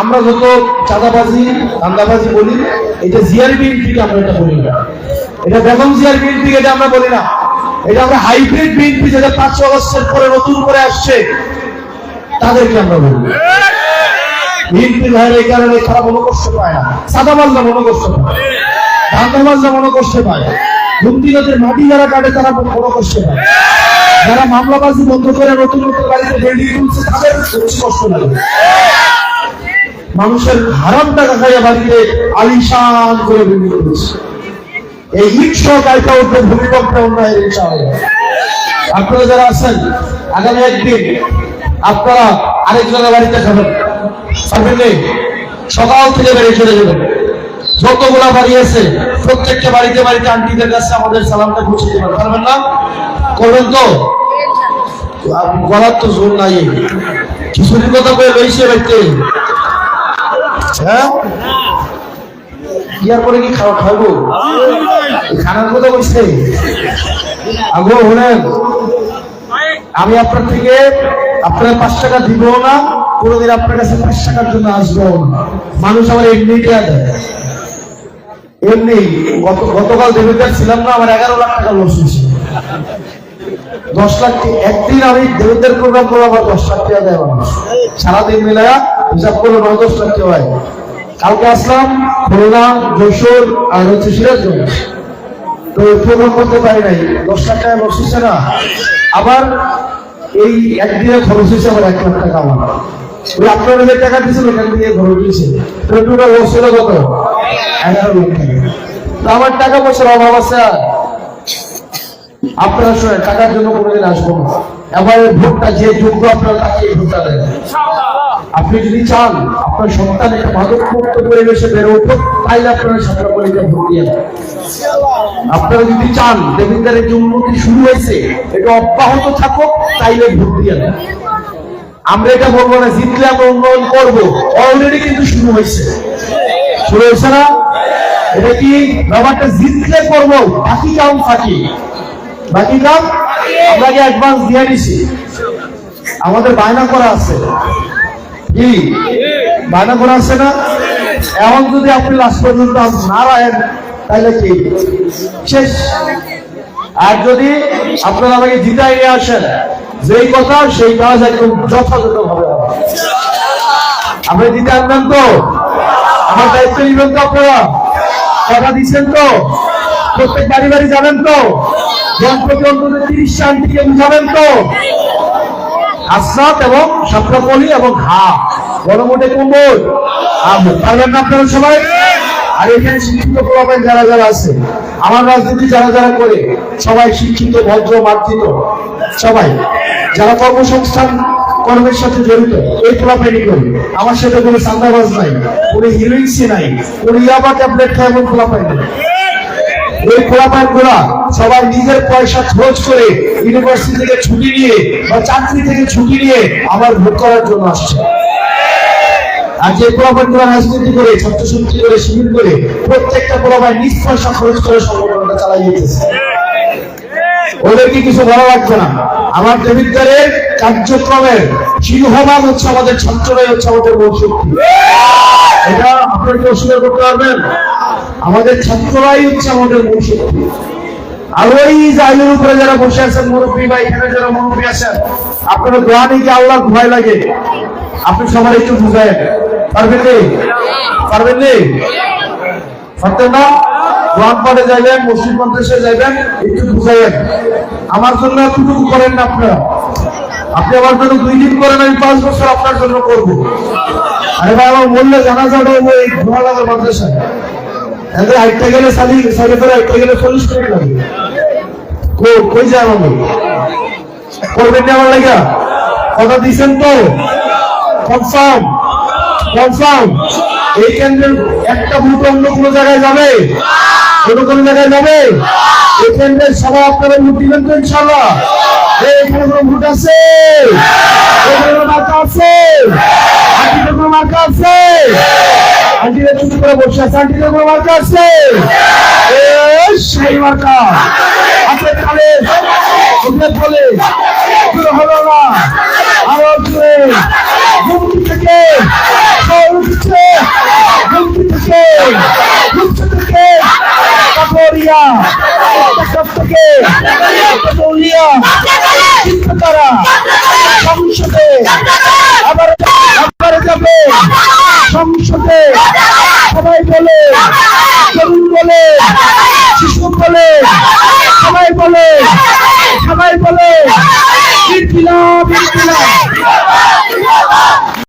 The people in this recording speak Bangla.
আমরা যত চাঁদাবাজি দান্দাবাজি বলি, এটা জিয়ার বিএনপিকে আমরা এটা বলি না। এটা বেগম জিয়ার বিএনপি এটা আমরা বলি না। এটা আমরা হাইব্রিড বিএনপি যেটা পাঁচশো আগস্টের পরে নতুন করে আসছে, তাদেরকে আমরা বলি। বিএনপি ভাইয়ের এই কারণে তারা মনে কষ্ট পায় না। সাদাবাজরা মনে কষ্ট পায় ধান্দাবাজরা মনে কষ্ট পায় ঘুমতি নদীর মাটি যারা কাটে, তারা মনে কষ্ট পায় যারা মামলাবাজি বন্ধ করে নতুন নতুন বাড়িতে বিল্ডিং তুলছে তাদের কষ্ট লাগে। মানুষের হারাম টাকা খাইয়া বাড়িতে আলিশান করে বিল্ডিং তুলছে এই সহ কালকা উঠবে ভূমিকম্পে ইনশাআল্লাহ আপনারা যারা আছেন, আগামী একদিন আপনারা আরেকজনের বাড়িতে খাবেন সকাল থেকে বেরিয়ে চলে যাবেন। যতগুলা বাড়ি আছে, প্রত্যেকটা বাড়িতে বাড়িতে আন্টিদের কাছে আমাদের সালামটা পৌঁছে দিবেন। পারবেন না? করবেন তো? গলার তো জোর নাই। কিছুদিন কথা বলে লইছে বাড়িতে। হ্যাঁ? ইয়ার পরে কি খাওয়া খাব? খানার কথা বলছে? আগো হলেন আমি আপনার থেকে আপনার পাঁচ টাকা দিব না কোনোদিন আপনার কাছে পাঁচ টাকার জন্য আসব না। মানুষ আমার এমনি দেয়া দেয়। এমনি গতকাল দেবিদার ছিলাম না আমার এগারো লাখ টাকা লস হয়েছে। দশ লাখ একদিন আমি দেবিদার প্রোগ্রাম করব আমার দশ লাখ টাকা দেয় মানুষ সারাদিন মিলায়া হিসাব করে নয়, দশ লাখ টাকা হয়। কালকে আসলাম, খুলনা যশোর আর হচ্ছে সিরাজগঞ্জ। তো প্রোগ্রাম করতে পারি নাই। দশ লাখ টাকা হচ্ছে না। আবার এই একদিনে খরচ হয়েছে আমার এক লাখ টাকা আমার। ওই আপনার যে টাকা দিয়েছিল, ওখান থেকে খরচ হয়েছে। তো টোটাল লস হলো কত? এগারো লাখ টাকা। তো আমার টাকা পয়সার অভাব আছে আর। আপনারা শুনে টাকার জন্য কোনোদিন আসব না। এবার ভোটটা যে যোগ্য আপনারা তাকে এই ভোটটা দেন। আপনি যদি চান আপনার সন্তান একটা মাদক মুক্ত পরিবেশে বেড়ে উঠুক তাইলে আপনারা ছাত্রপলিকে ভোট দিয়ে আপনারা যদি চান দেবিন্দারের যে উন্নতি শুরু হয়েছে এটা অব্যাহত থাকুক তাইলে ভোট দিয়ে দেন। আমরা এটা বলব না জিতলে আমরা উন্নয়ন করব। অলরেডি কিন্তু শুরু হয়েছে। শুরু হয়েছে না? এটা কি? ব্যাপারটা জিতলে করব বাকি কাম ফাঁকি বাকি কাম? আমরা কি অ্যাডভান্স দিয়ে দিছি। আমাদের বায়না করা আছে। কি? বায়না করা আছে না? এখন যদি আপনি লাস্ট পর্যন্ত না রাখেন তাহলে কি? শেষ। আর যদি আপনারা আমাকে জিতাই নিয়ে আসেন, যেই কথা, সেই কাজ একদম যথাযথ ভাবে আপনি দিতে আনবেন তো? আমার দায়িত্ব নিবেন তো আপনারা? কথা দিচ্ছেন তো? প্রত্যেক বাড়ি বাড়ি যাবেন তো? এবং এবং শিক্ষিত ভদ্র, মার্জিত। সবাই, যারা কর্মসংস্থান, কর্মের সাথে জড়িত, এই ফলাফাইনি করি। আমার সাথে কোনো সান্দাবাজ নাই, কোনো হিরোইন্সি নাই, কোনো ইয়াবা ট্যাবলেট খায় এমন ফলাফাই নেই। এই ফলাফলগুলা সবাই নিজের পয়সা খরচ করে ইউনিভার্সিটি থেকে ছুটি নিয়ে বা চাকরি থেকে ছুটি নিয়ে আবার ভোট করার জন্য আসছে। ওদেরকে কিছু ভালো লাগবে না। আমার কার্যক্রমের সিংহভাগ হচ্ছে আমাদের ছাত্ররাই হচ্ছে আমাদের এটা আপনারা অস্বীকার করতে পারবেন? আমাদের ছাত্ররাই হচ্ছে আমাদের মূল আমার জন্য করেন না আপনারা? আপনি আমার জন্য দুই দিন করেন, আমি পাঁচ বছর আপনার জন্য করব। আরে ভাই, আমার বললে জানা যাবে ওই ঘোড়ালাগার মাদ্রাসায়। এদের হাইটটা গেলে সালি সালি করে হাইটটা গেলে চল্লিশ মিনিট লাগে। কো- কই যায় আমি? করবেন না আমার লাগা কথা দিছেন তো? কনফার্ম? কনফার্ম? এই কেন্দ্রের একটা ভোট অন্য কোনো জায়গায় যাবে? অন্য কোনো জায়গায় যাবে? এই কেন্দ্রের সবাই আপনারা ভোট দিবেন তো ইনশাল্লাহ এখানে কোনো ভোট আছে? এখানে মার্কা আছে? আন্টিতে কোনো মার্কা আছে? আন্টিরা চুপ করে বসে আছে আন্টিতে কোনো মার্কা আছে। সেই মার্কা। হাতে তালে ওদের বলে, দূর হলো না। আরও দূরে। মুক্তি থেকে রূপসা থেকে কাটোরিয়া টেকনাফ থেকে, কাটোরিয়া। চিত্রতারা সংসদে আবার আবার যাবে। সংসদে সবাই বলে তরুণ বলে শিশু বলে সবাই বলে সবাই বলে ইনকিলাব ইনকিলাব।